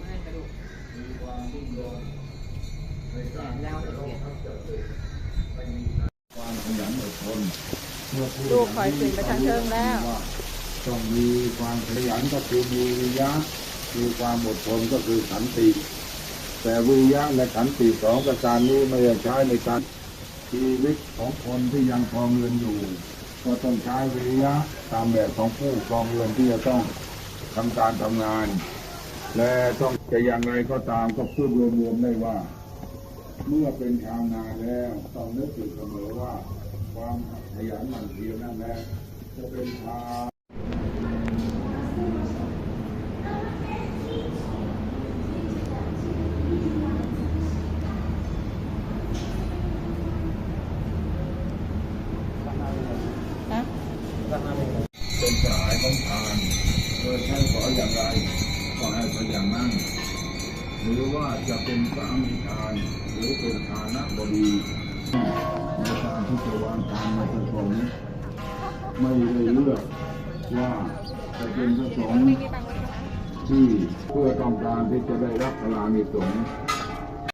ไม่กระดูกแล้วลูกคอยสื่อไปทางเชิงแล้ว ต้องมีความขยันก็คือมีวิาะมีความหมดทนก็คือสันติ แต่วิญญาะและสันติสองประการนี้ไม่ใช้ในการชีวิตของคนที่ยังครองเงินอยู่ ก็ต้องใช้วิญยะตามแบบของผู้ครองเงินที่จะต้องทำการทำงาน และต้องจะอย่างไรก็ตามก็พูดรวมๆได้ว่า เมื่อเป็นชาวนาแล้วต้องนึกอยู่เสมอว่า ความขยันหมั่นเพียรนั่นแหละจะเป็นทางฮะเป็นสายของทานโดยใช้ขออย่างไร ก็ให้ไปอย่างนั้น หรือว่าจะเป็นสามีทานหรือเป็นฐานะบดีในการที่จะวางการในพระสงค์ไม่ได้เลือกว่าจะเป็นพระสงฆ์ที่เพื่อต้องการที่จะได้รับพลานิสงฆ์